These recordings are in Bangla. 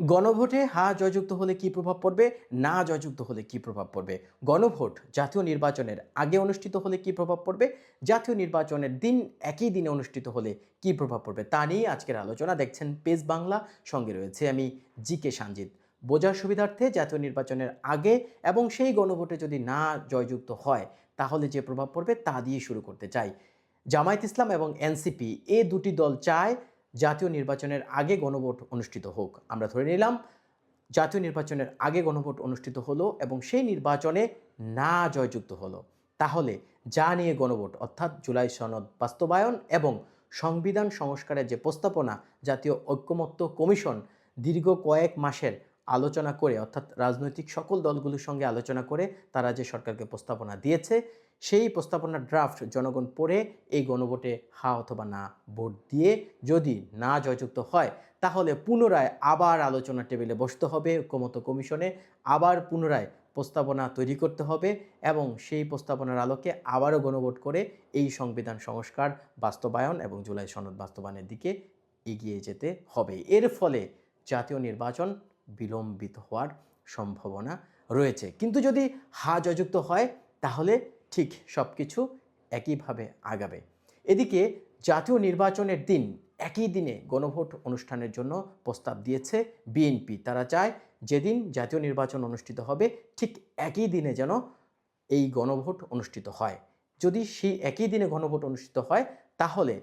গণভোটে হা জয়যুক্ত হলে কি প্রভাব পড়বে? না জয়যুক্ত হলে কি প্রভাব পড়বে? গণভোট জাতীয় নির্বাচনের আগে অনুষ্ঠিত হলে কি প্রভাব পড়বে? জাতীয় নির্বাচনের দিন একই দিনে অনুষ্ঠিত হলে কি প্রভাব পড়বে? তা নিয়ে আজকের আলোচনা দেখছেন পেজ বাংলা। সঙ্গে রয়েছে আমি জি কে সানজিদ। বোঝার সুবিধার্থে জাতীয় নির্বাচনের আগে এবং সেই গণভোটে যদি না জয়যুক্ত হয়, তাহলে যে প্রভাব পড়বে তা দিয়ে শুরু করতে চাই। জামায়াত ইসলাম এবং এনসিপি, এ দুটি দল চায় জাতীয় নির্বাচনের আগে গণভোট অনুষ্ঠিত হোক। আমরা ধরে নিলাম, জাতীয় নির্বাচনের আগে গণভোট অনুষ্ঠিত হলো এবং সেই নির্বাচনে না জয়যুক্ত হলো। তাহলে যা নিয়ে গণভোট, অর্থাৎ জুলাই সনদ বাস্তবায়ন এবং সংবিধান সংস্কারের যে প্রস্তাবনা, জাতীয় ঐক্যমত্য কমিশন দীর্ঘ কয়েক মাসের আলোচনা করে, অর্থাৎ রাজনৈতিক সকল দলগুলোর সঙ্গে আলোচনা করে তারা যে সরকারকে প্রস্তাবনা দিয়েছে সেই প্রস্তাবনার ড্রাফট জনগণ পড়ে এই গণভোটে হা অথবা না ভোট দিয়ে যদি না জয়যুক্ত হয়, তাহলে পুনরায় আবার আলোচনা টেবিলে বসতে হবে ঐক্যমত কমিশনে, আবার পুনরায় প্রস্তাবনা তৈরি করতে হবে এবং সেই প্রস্তাবনার আলোকে আবারও গণভোট করে এই সংবিধান সংস্কার বাস্তবায়ন এবং জুলাই সনদ বাস্তবায়নের দিকে এগিয়ে যেতে হবে। এর ফলে জাতীয় নির্বাচন বিলম্বিত হওয়ার সম্ভাবনা রয়েছে। কিন্তু যদি হা জয়যুক্ত হয়, তাহলে ঠিক সব কিছু একইভাবে আগাবে। এদিকে জাতীয় নির্বাচনের দিন একই দিনে গণভোট অনুষ্ঠানের জন্য প্রস্তাব দিয়েছে বিএনপি। তারা চায় যেদিন জাতীয় নির্বাচন অনুষ্ঠিত হবে, ঠিক একই দিনে যেন এই গণভোট অনুষ্ঠিত হয়। যদি সেই একই দিনে গণভোট অনুষ্ঠিত হয়, তাহলে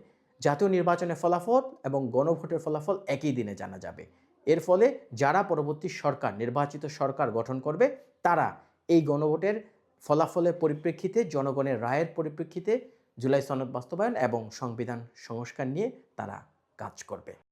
জাতীয় নির্বাচনের ফলাফল এবং গণভোটের ফলাফল একই দিনে জানা যাবে। এর ফলে যারা পরবর্তী সরকার, নির্বাচিত সরকার গঠন করবে, তারা এই গণভোটের ফলাফলের পরিপ্রেক্ষিতে, জনগণের রায়ের পরিপ্রেক্ষিতে জুলাই সনদ বাস্তবায়ন এবং সংবিধান সংস্কার নিয়ে তারা কাজ করবে।